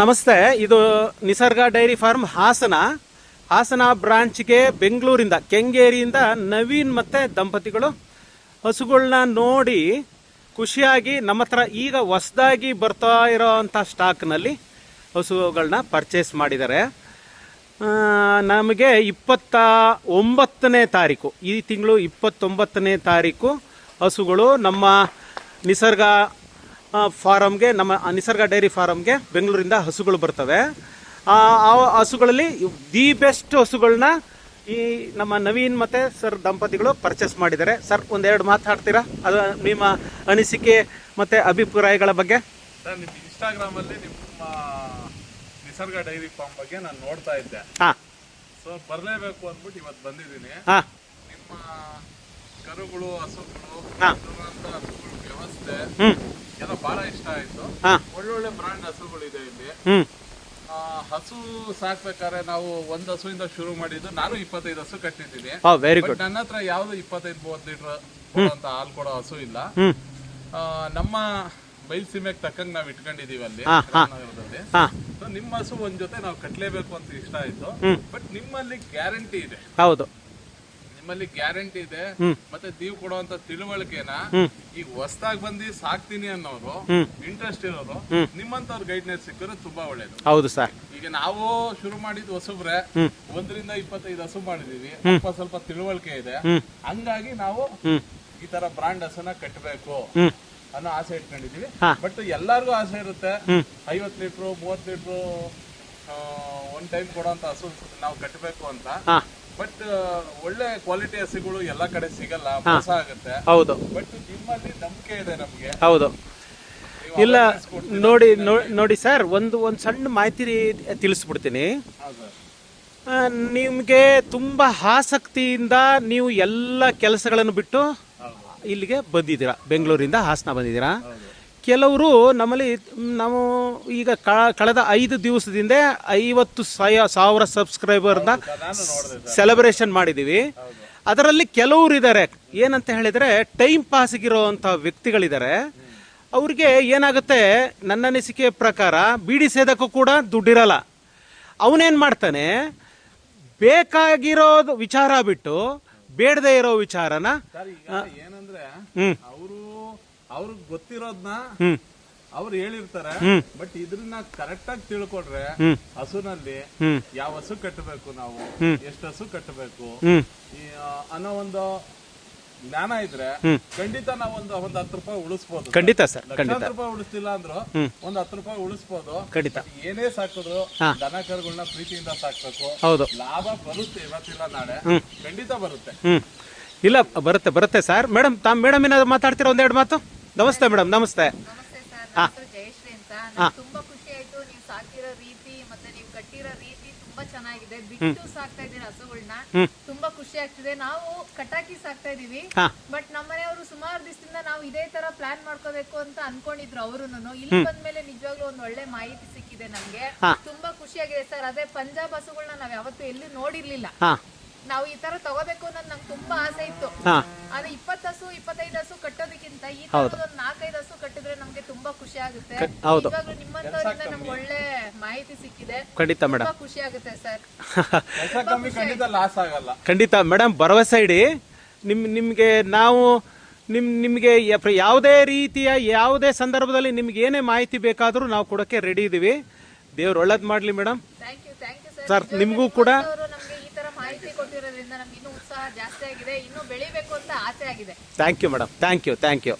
ನಮಸ್ತೆ, ಇದು Nisarga dairy farm Hassan. Hassan ಬ್ರಾಂಚ್ಗೆ ಬೆಂಗಳೂರಿಂದ, ಕೆಂಗೇರಿಯಿಂದ ನವೀನ್ ಮತ್ತೆ ದಂಪತಿಗಳು. ಹಸುಗಳನ್ನ ನೋಡಿ ಖುಷಿಯಾಗಿ ನಮ್ಮ ಹತ್ರ ಈಗ ಹೊಸದಾಗಿ ಬರ್ತಾ ಇರೋವಂಥ ಸ್ಟಾಕ್ನಲ್ಲಿ ಹಸುಗಳನ್ನ ಪರ್ಚೇಸ್ ಮಾಡಿದ್ದಾರೆ. ನಮಗೆ ಇಪ್ಪತ್ತ ಒಂಬತ್ತನೇ ತಾರೀಕು, ಈ ತಿಂಗಳು ಇಪ್ಪತ್ತೊಂಬತ್ತನೇ ತಾರೀಕು ಹಸುಗಳು ನಮ್ಮ ನಿಸರ್ಗ ಫಾರಮ್ಗೆ ನಮ್ಮ ನಿಸರ್ಗ ಡೈರಿ ಫಾರಮ್ಗೆ ಬೆಂಗಳೂರಿಂದ ಹಸುಗಳು ಬರ್ತವೆ. ಆ ಹಸುಗಳಲ್ಲಿ ದಿ ಬೆಸ್ಟ್ ಹಸುಗಳನ್ನ ಈ ನಮ್ಮ ನವೀನ್ ಮತ್ತೆ ಸರ್ ದಂಪತಿಗಳು ಪರ್ಚೇಸ್ ಮಾಡಿದ್ದಾರೆ. ಸರ್ ಒಂದೆರಡು ಮಾತಾಡ್ತೀರಾ ಅದು ನಿಮ್ಮ ಅನಿಸಿಕೆ ಮತ್ತೆ ಅಭಿಪ್ರಾಯಗಳ ಬಗ್ಗೆ. ಸರ್ ನಿಮ್ಮ ಇನ್ಸ್ಟಾಗ್ರಾಮ್ ಅಲ್ಲಿ ನಿಮ್ಮ ನಿಸರ್ಗ ಡೈರಿ ಫಾರ್ಮ್ ಬಗ್ಗೆ ನಾನು ನೋಡ್ತಾ ಇದ್ದೆ. ಹಾಂ. ಸೊ ಬರಲೇಬೇಕು ಅಂದ್ಬಿಟ್ಟು ಇವತ್ತು ಬಂದಿದ್ದೀನಿ. ಹಾಂ. ನಿಮ್ಮ ಕರುಗಳು ಹಸುಗಳ ವ್ಯವಸ್ಥೆ ಹ್ಞೂ ಬಹಳ ಇಷ್ಟ ಆಯ್ತು. ಹಾಂ. ಒಳ್ಳೊಳ್ಳೆ ಬ್ರಾಂಡ್ ಹಸುಗಳಿದೆ ಇಲ್ಲಿ. ಹ್ಮ್. ಆ, ಹಸು ಸಾಕ್ಬೇಕಾದ್ರೆ ನಾವು ಒಂದ್ ಹಸುವಿಂದ ಶುರು ಮಾಡಿದ್ದು ನಾನು ಇಪ್ಪತ್ತೈದು ಹಸು ಕಟ್ಟಿದ್ದೀನಿ. ಹಾಂ ವೆರಿ ಬಟ್ ಗುಡ್ ನನ್ನ ಹತ್ರ ಯಾವ್ದು ಇಪ್ಪತ್ತೈದು ಮೂವತ್ತು ಲೀಟರ್ ಅಂತ ಹಾಲು ಕೊಡೋ ಹಸು ಇಲ್ಲ. ಹ್ಮ್. ಆ, ನಮ್ಮ ಬೈಲ್ಸೀಮೆಗೆ ತಕ್ಕಂಗೆ ನಾವು ಇಟ್ಕೊಂಡಿದೀವಿ ಅಲ್ಲಿ ಹಾ, ಹಾ. ರಾಮನಗರದಲ್ಲಿ. ಹಾಂ. ಸೊ ನಿಮ್ಮ ಹಸು ಒಂದ್ ಜೊತೆ ನಾವು ಕಟ್ಲೇಬೇಕು ಅಂತ ಇಷ್ಟ ಆಯ್ತು. ಬಟ್ ನಿಮ್ಮಲ್ಲಿ ಗ್ಯಾರಂಟಿ ಇದೆ. ಹೌದು. ನಿಮ್ಮಲ್ಲಿ ಗ್ಯಾರಂಟಿ ಇದೆ. ಮತ್ತೆ ನೀವು ಕೊಡುವಂತ ತಿಳುವಳಿಕೆನ. ಈಗ ಹೊಸದಾಗಿ ಬಂದು ಸಾಕ್ತೀನಿ ಅನ್ನೋರು. ಇಂಟ್ರೆಸ್ಟ್ ಇರೋರು ನಿಮ್ಮಂತವ್ರ ಗೈಡ್ನೆಸ್ ಸಿಕ್ಕಿದ್ರೆ ತುಂಬಾ ಒಳ್ಳೇದು. ಹೌದು ಸರ್. ಈಗ ನಾವು ಶುರು ಮಾಡಿದ್ ಹೊಸಬ್ರೆ. ಒಂದರಿಂದ ಇಪ್ಪತ್ತೈದು ಹಸು ಮಾಡಿದೀವಿ. ಸ್ವಲ್ಪ ಸ್ವಲ್ಪ ತಿಳುವಳಿಕೆ ಇದೆ. ಹಂಗಾಗಿ ನಾವು ಈ ತರ ಬ್ರಾಂಡ್ ಹಸನ ಕಟ್ಟಬೇಕು ಅನ್ನೋ ಆಸೆ ಇಟ್ಕೊಂಡಿದೀವಿ. ಬಟ್ ಎಲ್ಲಾರ್ಗು ಆಸೆ ಇರುತ್ತೆ. ಐವತ್ ಲೀಟ್ರು ಮೂವತ್ ಲೀಟ್ರು ಒನ್ ಟೈಮ್ ಕೊಡೋಂತ ಹಸು ನಾವು ಕಟ್ಟಬೇಕು ಅಂತ. ಬಟ್ ಒಳ್ಳೆ ಕ್ವಾಲಿಟಿ ಹಸುಗಳು ಎಲ್ಲ ಕಡೆ ಸಿಗಲ್ಲ ಮೋಸ ಆಗುತ್ತೆ. ಹೌದು. ಬಟ್ ನಿಮ್ಮಲ್ಲಿ ನಂಬಿಕೆ ಇದೆ ನಮಗೆ. ಹೌದು. ಇಲ್ಲ ನೋಡಿ ನೋಡಿ ಸರ್ ಒಂದು ಒಂದು ಸಣ್ಣ ಮಾಹಿತಿ ತಿಳಿಸ್ಬಿಡ್ತೀನಿ. ನಿಮಗೆ ತುಂಬ ಆಸಕ್ತಿಯಿಂದ ನೀವು ಎಲ್ಲ ಕೆಲಸಗಳನ್ನು ಬಿಟ್ಟು ಇಲ್ಲಿಗೆ ಬಂದಿದ್ದೀರಾ ಬೆಂಗಳೂರಿಂದ ಹಾಸನ ಬಂದಿದ್ದೀರಾ. ಕೆಲವರು ನಮ್ಮಲ್ಲಿ ನಾವು ಈಗ ಕಳೆದ ಐದು ದಿವಸದಿಂದ ಐವತ್ತು ಸಾಯ- ಸಾವಿರ ಸಬ್ಸ್ಕ್ರೈಬರ್ನ ಸೆಲೆಬ್ರೇಷನ್ ಮಾಡಿದ್ದೀವಿ ಅದರಲ್ಲಿ ಕೆಲವರು ಇದ್ದಾರೆ ಏನಂತ ಹೇಳಿದರೆ ಟೈಮ್ ಪಾಸ್ಗಿರೋವಂಥ ವ್ಯಕ್ತಿಗಳಿದ್ದಾರೆ ಅವ್ರಿಗೆ ಏನಾಗುತ್ತೆ? ನನ್ನ ಅನಿಸಿಕೆ ಪ್ರಕಾರ ಬೀಡಿ ಸೇದಕ್ಕೂ ಕೂಡ ದುಡ್ಡಿರಲ್ಲ. ಅವನೇನು ಮಾಡ್ತಾನೆ? ಬೇಕಾಗಿರೋದು ವಿಚಾರ ಬಿಟ್ಟು ಬೇಡದೇ ಇರೋ ವಿಚಾರನ ಏನಂದ್ರೆ ಅವರು ಅವ್ರಿಗೆ ಗೊತ್ತಿರೋದ್ನ ಅವ್ರು ಹೇಳಿರ್ತಾರೆ. ಬಟ್ ಇದನ್ನ ಕರೆಕ್ಟ್ ಆಗಿ ತಿಳ್ಕೊಡ್ರೆ. ಹಸುನಲ್ಲಿ ಯಾವ ಹಸು ಕಟ್ಟಬೇಕು ನಾವು. ಎಷ್ಟು ಹಸು ಕಟ್ಟಬೇಕು? ಅನ್ನೋ ಒಂದು ಜ್ಞಾನ ಇದ್ರೆ ಖಂಡಿತ ನಾವು ಒಂದು ಒಂದ್ ಹತ್ತು ರೂಪಾಯಿ ಉಳಿಸ್ಬೋದು. ಖಂಡಿತ ಸರ್ ಖಂಡಿತ. ಲಕ್ಷಾಂತರ ರೂಪಾಯಿ ಉಳಿಸ್ತಿಲ್ಲ ಅಂದ್ರು. ಒಂದ್ ಹತ್ತು ರೂಪಾಯಿ ಉಳಿಸ್ಬೋದು. ಖಂಡಿತ. ಏನೇ ಸಾಕಿದ್ರು. ದನ ಕರುಗಳನ್ನ ಪ್ರೀತಿಯಿಂದ ಸಾಕ್ಬೇಕು. ಹೌದು. ಲಾಭ ಬರುತ್ತೆ ಇವತ್ತಿಲ್ಲ ನಾಳೆ. ಖಂಡಿತ ಬರುತ್ತೆ. ಇಲ್ಲ ಬರುತ್ತೆ ಬರುತ್ತೆ ಸರ್. ಮೇಡಮ್ ತಾವು ಮೇಡಮ್ ಏನಾದ್ರು ಮಾತಾಡ್ತೀರಾ ಒಂದೆರಡು ಮಾತು? ನಮಸ್ತೆ ಮೇಡಮ್ ನಮಸ್ತೆ. ನಮಸ್ತೆ ಸರ್ ನನ್ನ ಹೆಸರು ಜಯಶ್ರೀ ಅಂತ. ನಂಗೆ ತುಂಬಾ ಖುಷಿ ಆಯ್ತು ನೀವು ಸಾಕಿರೋ ರೀತಿ ಮತ್ತೆ ನೀವು ಕಟ್ಟಿರೋ ರೀತಿ ತುಂಬಾ ಚೆನ್ನಾಗಿದೆ. ಬಿಟ್ಟು ಸಾಕ್ತಾ ಇದ್ದೀರಾ ಹಸುಗಳನ್ನ ಹ್ಮ್. ತುಂಬಾ ಖುಷಿ ಆಗ್ತಿದೆ. ನಾವು ಕಟಾಕಿ ಸಾಕ್ತಾ ಇದೀವಿ ಹಾ. ಬಟ್ ನಮ್ಮನೆಯವರು ಸುಮಾರು ದಿವಸದಿಂದ ನಾವು ಇದೇ ತರ ಪ್ಲಾನ್ ಮಾಡ್ಕೋಬೇಕು ಅಂತ ಅನ್ಕೊಂಡಿದ್ರು ಅವರುನು ಇಲ್ಲಿ ಬಂದ್ಮೇಲೆ ನಿಜವಾಗ್ಲೂ ಒಂದ್ ಒಳ್ಳೆ ಮಾಹಿತಿ ಸಿಕ್ಕಿದೆ ನಮ್ಗೆ. ಹಾ. ತುಂಬಾ ಖುಷಿಯಾಗಿದೆ ಸರ್. ಅದೇ ಪಂಜಾಬ್ ಹಸುಗಳನ್ನ ನಾವ್ ಯಾವತ್ತೂ ಎಲ್ಲೂ ನೋಡಿರ್ಲಿಲ್ಲ. ಹಾ. ನಾವು ಈ ತರ ತಗೋಬೇಕು ಅನ್ನೋದು ನಂಗೆ ತುಂಬಾ ಆಸೆ ಇತ್ತು. ಹಾ. ಆದ್ರೆ ಇಪ್ಪತ್ತು ಹಸು ಇಪ್ಪತ್ತೈದು ಹಸು ಕಟ್ಟೋದಕ್ಕಿಂತ ಈ ತರದ ಒಂದು ನಾಲ್ಕೈದು ಹಸು ಕಟ್ಟಿದ್ರೆ ನಮ್ಗೆ ತುಂಬಾ ಖುಷಿ ಆಗುತ್ತೆ. ಹೌದು. ನಿಮ್ಮಂತವರಿಂದ ನಮ್ಗೆ ಒಳ್ಳೆ ಮಾಹಿತಿ ಸಿಕ್ಕಿದೆ. ಖಂಡಿತ ಮೇಡಮ್. ತುಂಬಾ ಖುಷಿ ಆಗುತ್ತೆ ಸರ್. ಕೆಲಸ ಕಮ್ಮಿ ಖಂಡಿತ ಲಾಸ್ ಆಗಲ್ಲ. ಖಂಡಿತ ಮೇಡಮ್ ಭರವಸೆ ಇಡಿ. ನಿಮ್ ನಿಮಗೆ ನಾವು ನಿಮ್ ನಿಮಗೆ ಯಾವುದೇ ರೀತಿಯ ಯಾವುದೇ ಸಂದರ್ಭದಲ್ಲಿ ನಿಮ್ಗೆ ಏನೇ ಮಾಹಿತಿ ಬೇಕಾದರೂ ನಾವು ಕೊಡೋಕ್ಕೆ ರೆಡಿ ಇದ್ದೀವಿ ದೇವ್ರು ಒಳ್ಳೇದು ಮಾಡಲಿ madam. Thank you thank you Sir, sir ನಿಮಗೂ ಕೂಡ- ನಮ್ಗೆ ಈ ತರ ಮಾಹಿತಿ ಕೊಟ್ಟಿರೋದ್ರಿಂದ ನಮ್ಗೆ ಇನ್ನೂ ಉತ್ಸಾಹ ಜಾಸ್ತಿ ಆಗಿದೆ ಇನ್ನು ಬೆಳಿಬೇಕು ಅಂತ ಆಸೆ ಆಗಿದೆ. Thank you madam thank you thank you